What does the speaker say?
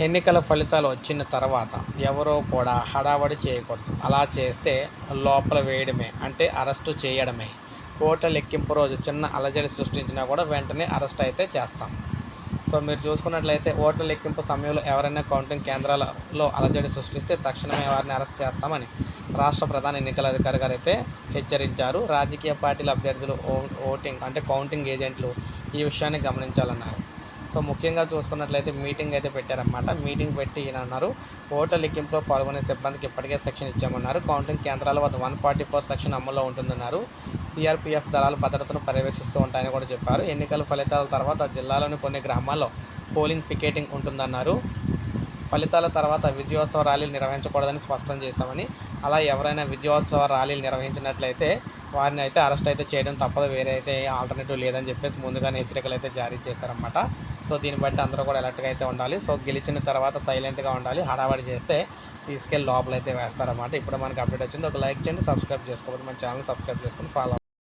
ఎన్నికల ఫలితాలు వచ్చిన తర్వాత ఎవరో కూడా హడావడి చేయకూడదు. అలా చేస్తే లోపల వేయడమే అంటే అరెస్టు చేయడమే. ఓట్ల లెక్కింపు రోజు చిన్న అలజడి సృష్టించినా కూడా వెంటనే అరెస్ట్ అయితే చేస్తాం. సో మీరు చూసుకున్నట్లయితే ఓట్ల లెక్కింపు సమయంలో ఎవరైనా కౌంటింగ్ కేంద్రాలలో అలజడి సృష్టిస్తే తక్షణమే వారిని అరెస్ట్ చేస్తామని రాష్ట్ర ప్రధాన ఎన్నికల అధికారి గారు అయితే హెచ్చరించారు. రాజకీయ పార్టీల అభ్యర్థులు ఓ- ఓటింగ్ అంటే కౌంటింగ్ ఏజెంట్లు ఈ విషయాన్ని గమనించాలన్నారు. సో ముఖ్యంగా చూసుకున్నట్లయితే మీటింగ్ అయితే పెట్టారన్నమాట. మీటింగ్ పెట్టి ఈయన అన్నారు ఓటర్ లెక్కింపులో పాల్గొనే సిబ్బందికి ఇప్పటికే సెక్షన్ ఇచ్చామన్నారు. కౌంటింగ్ కేంద్రాల వద్ద వన్ ఫార్టీ ఫోర్ సెక్షన్ అమల్లో ఉంటుందన్నారు. సిఆర్పీఎఫ్ దళాలు భద్రతను పర్యవేక్షిస్తూ ఉంటాయని కూడా చెప్పారు. ఎన్నికల ఫలితాల తర్వాత జిల్లాలోని కొన్ని గ్రామాల్లో పోలింగ్ పికెటింగ్ ఉంటుందన్నారు. ఫలితాల తర్వాత విజయోత్సవ ర్యాలీలు నిర్వహించకూడదని స్పష్టం చేశామని అలా ఎవరైనా విజయోత్సవ ర్యాలీలు నిర్వహించినట్లయితే వారిని అయితే అరెస్ట్ అయితే చేయడం తప్పదు వేరే అయితే ఆల్టర్నేటివ్ లేదని చెప్పేసి ముందుగానే హెచ్చరికలు అయితే జారీ చేశారన్నమాట. సో దీన్ని బట్టి అందరూ కూడా అలర్ట్గా అయితే ఉండాలి. సో గెలిచిన తర్వాత సైలెంట్గా ఉండాలి. హడావడి చేస్తే తీసుకెళ్ళి లోపల అయితే వేస్తారన్నమాట. ఇప్పుడు మనకి అప్డేట్ వచ్చింది. ఒక లైక్ చేయండి సబ్స్క్రైబ్ చేసుకోవద్దు మన ఛానల్ సబ్స్క్రైబ్ చేసుకుని ఫాలో